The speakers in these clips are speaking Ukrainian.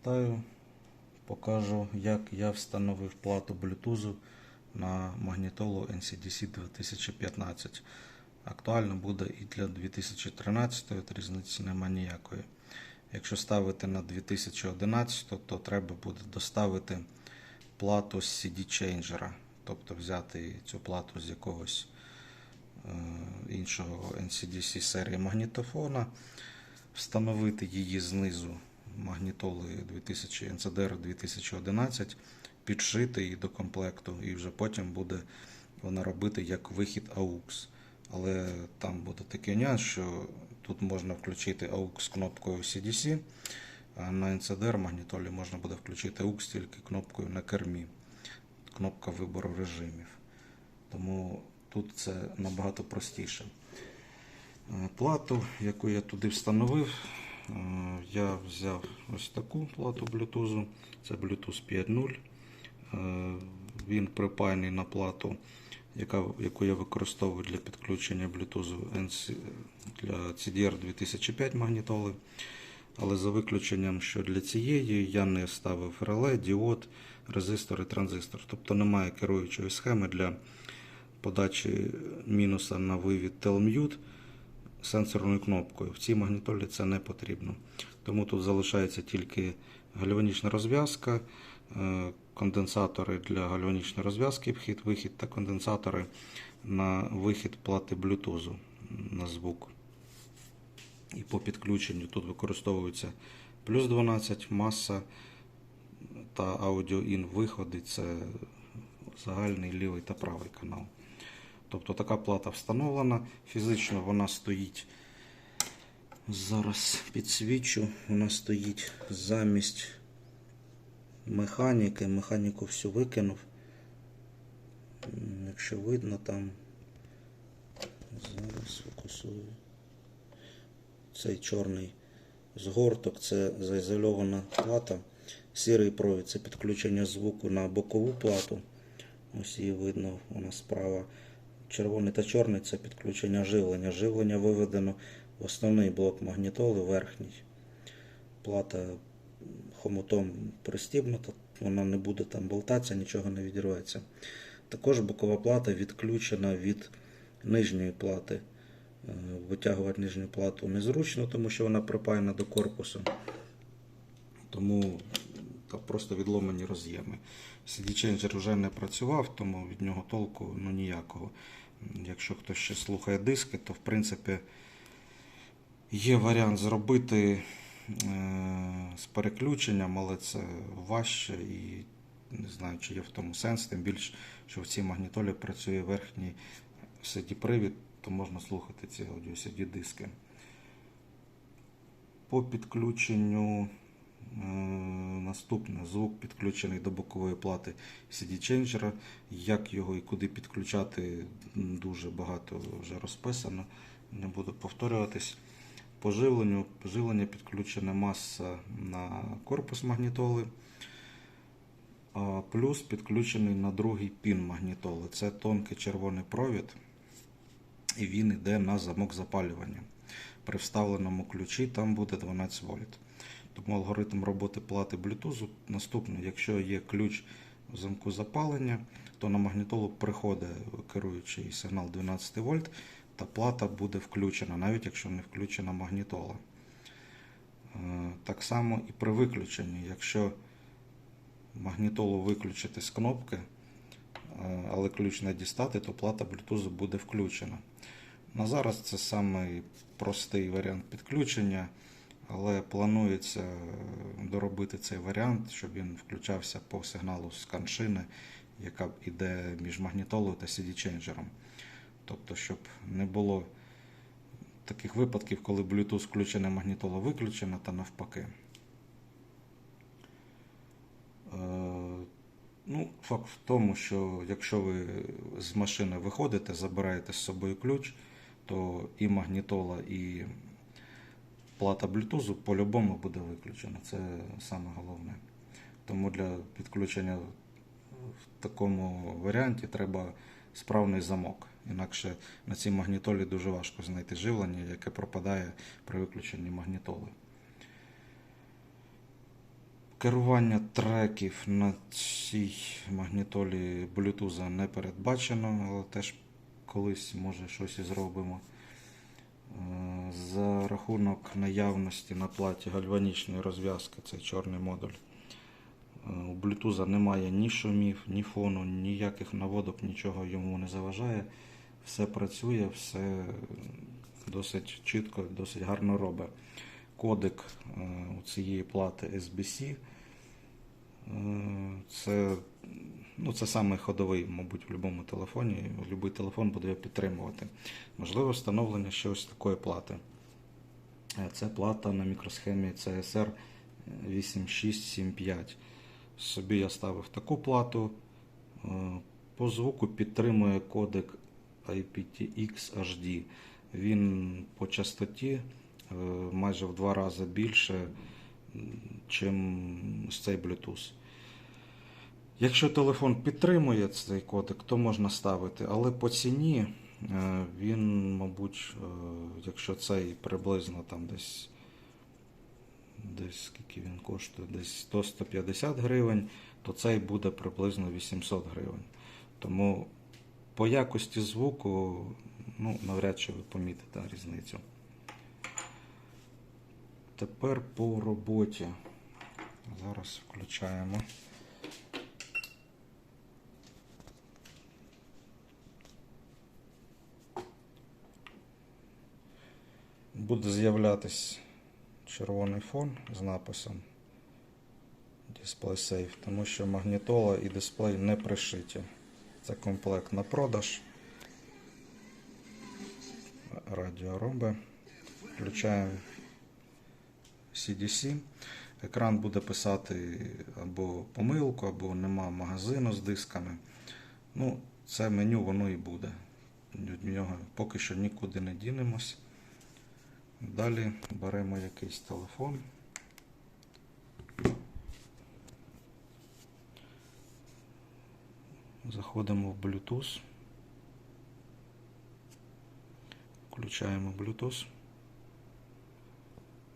Вітаю. Покажу, як я встановив плату Bluetooth на магнітолу NCDC 2015. Актуально буде і для 2013, то різниці нема ніякої. Якщо ставити на 2011, то треба буде доставити плату з CD Changer, тобто взяти цю плату з якогось е, іншого NCDC серії магнітофона, встановити її знизу магнітоли 2000 NCDR 2011, підшити її до комплекту, і вже потім буде вона робити як вихід AUX. Але там буде такий нюанс, що тут можна включити AUX кнопкою CDC, а на NCDR магнітолі можна буде включити AUX тільки кнопкою на кермі, кнопка вибору режимів. Тому тут це набагато простіше. Е, Плату, яку я туди встановив, я взяв ось таку плату Bluetooth. Це Bluetooth 5.0. Е, Він припаяний на плату, яка, яку я використовую для підключення Bluetooth для CDR 2005 магнітоли. Але за виключенням, що для цієї я не ставив реле, діод, резистор і транзистор. Тобто немає керуючої схеми для подачі мінуса на вивід Telmute сенсорною кнопкою. В цій магнітолі це не потрібно. Тому тут залишається тільки гальванічна розв'язка, е, конденсатори для гальванічної розв'язки, вхід-вихід та конденсатори на вихід плати Bluetooth на звук. І по підключенню тут використовується плюс 12 маса та аудіо-ін виходи це загальний лівий та правий канал. Тобто така плата встановлена. Фізично вона стоїть. Зараз підсвічу, вона стоїть замість механіки. Механіку всю викинув. Якщо видно там. Зараз фокусую. Цей чорний згорток це заізольована плата. Сірий провід це підключення звуку на бокову плату. Ось її видно, вона справа. Червоний та чорний це підключення живлення. Живлення виведено в основний блок магнітоли верхній. Плата хомутом пристібнута, вона не буде там болтатися, нічого не відірветься. Також бокова плата відключена від нижньої плати. Е, Витягувати нижню плату незручно, тому що вона припаяна до корпусу. Тому та просто відломані роз'єми. CD Changer вже не працював, тому від нього толку ну, ніякого. Якщо хтось ще слухає диски, то в принципі є варіант зробити е, з переключенням, але це важче і не знаю, чи є в тому сенс, тим більше, що в цій магнітолі працює верхній CD-привід, то можна слухати ці аудіо CD диски. По підключенню наступне звук підключений до бокової плати CD Changer. Як його і куди підключати, дуже багато вже розписано. Не буду повторюватись. По живленню, підключена маса на корпус магнітоли. Плюс підключений на другий пін магнітоли. Це тонкий червоний провід, і він йде на замок запалювання. При вставленому ключі там буде 12 вольт. Тому алгоритм роботи плати Bluetooth наступний. Якщо є ключ в замку запалення, то на магнітолу приходить керуючий сигнал 12 вольт, та плата буде включена, навіть якщо не включена магнітола. Е, Так само і при виключенні, якщо магнітолу виключити з кнопки, е, але ключ не дістати, то плата Bluetooth буде включена. На зараз це самий простий варіант підключення, але планується е, доробити цей варіант, щоб він включався по сигналу з каншини, яка йде між магнітолою та CD-ченджером. Тобто, щоб не було таких випадків, коли Bluetooth включена, магнітола виключена та навпаки. Е, Ну, факт в тому, що якщо ви з машини виходите, забираєте з собою ключ, то і магнітола, і плата Bluetooth по-любому буде виключена. Це саме головне. Тому для підключення в такому варіанті треба справний замок. Інакше на цій магнітолі дуже важко знайти живлення, яке пропадає при виключенні магнітоли. Керування треків на цій магнітолі Bluetooth не передбачено, але теж колись може щось і зробимо. За рахунок наявності на платі гальванічної розв'язки, цей чорний модуль. е, У Bluetooth немає ні шумів, ні фону, ніяких наводок, нічого йому не заважає. Все працює, все досить чітко, досить гарно робить. Кодек е, у цієї плати SBC. Е, Це, ну, це саме ходовий, мабуть, в будь-якому телефоні. Будь-який телефон буде його підтримувати. Можливо, встановлення ще ось такої плати. Е, Це плата на мікросхемі CSR 8675. Собі я ставив таку плату. Е, По звуку підтримує кодек IPTX HD. Він по частоті е, майже в два рази більше, ніж цей Bluetooth. Якщо телефон підтримує цей кодек, то можна ставити, але по ціні е, він, мабуть, е, якщо цей приблизно там десь, десь скільки він коштує, десь 100-150 гривень, то цей буде приблизно 800 гривень. Тому по якості звуку, ну, навряд чи ви помітите різницю. Тепер по роботі. Зараз включаємо. Буде з'являтись червоний фон з написом Display Safe, тому що магнітола і дисплей не пришиті. Це комплект на продаж. Радіо. Включаємо CDC. Екран буде писати або помилку, або нема магазину з дисками. Ну, це меню воно і буде. Від нього поки що нікуди не дінемось. Далі беремо якийсь телефон. Заходимо в Bluetooth. Включаємо Bluetooth.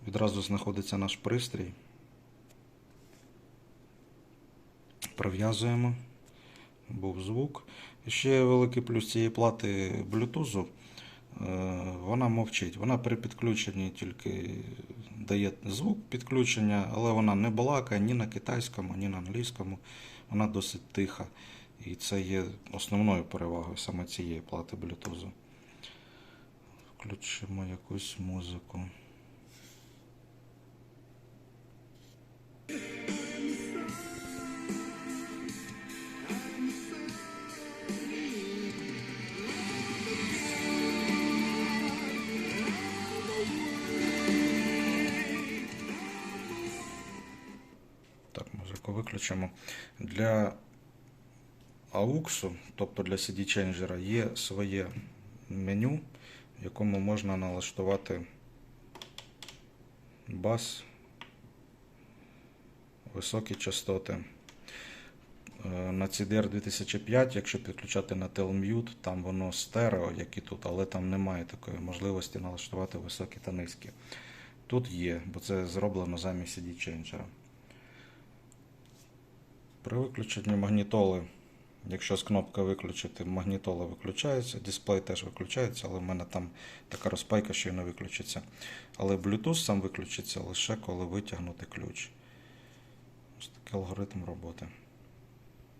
Відразу знаходиться наш пристрій. Прив'язуємо. Був звук. Ще великий плюс цієї плати Bluetooth. Е, Вона мовчить. Вона при підключенні тільки дає звук підключення, але вона не балакає ні на китайському, ні на англійському. Вона досить тиха. І це є основною перевагою саме цієї плати Bluetooth. Включимо якусь музику. Так, виключимо. Для AUX, тобто для CD Changer, є своє меню, в якому можна налаштувати бас, високі частоти. Е, На CDR 2005, якщо підключати на Telmute, там воно стерео, як і тут, але там немає такої можливості налаштувати високі та низькі. Тут є, бо це зроблено замість CD Changer. При виключенні магнітоли, якщо з кнопки виключити, магнітола виключається, дисплей теж виключається, але в мене там така розпайка, що і не виключиться. Але Bluetooth сам виключиться лише коли витягнути ключ. Ось такий алгоритм роботи.